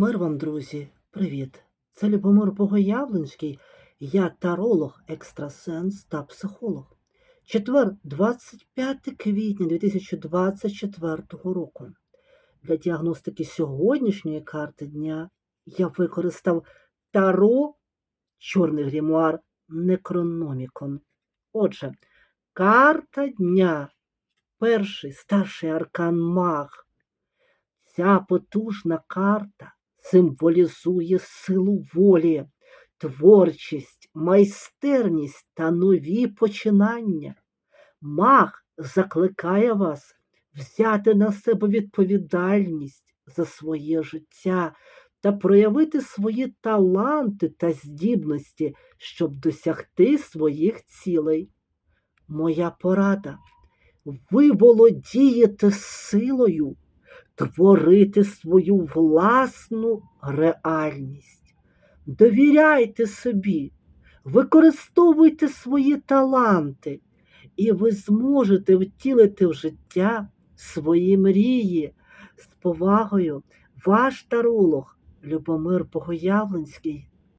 Мир вам, друзі, привіт! Це Любомир Богоявленський, я таролог, екстрасенс та психолог. Четвер, 25 квітня 2024 року. Для діагностики сьогоднішньої карти дня я використав таро Чорний грімуар Некрономікон. Отже, карта дня. Перший старший аркан Маг. Ця потужна карта символізує силу волі, творчість, майстерність та нові починання. Маг закликає вас взяти на себе відповідальність за своє життя та проявити свої таланти та здібності, щоб досягти своїх цілей. Моя порада. Ви володієте силою творити свою власну реальність. Довіряйте собі, використовуйте свої таланти, і ви зможете втілити в життя свої мрії. З повагою, ваш таролог Любомир Богоявленський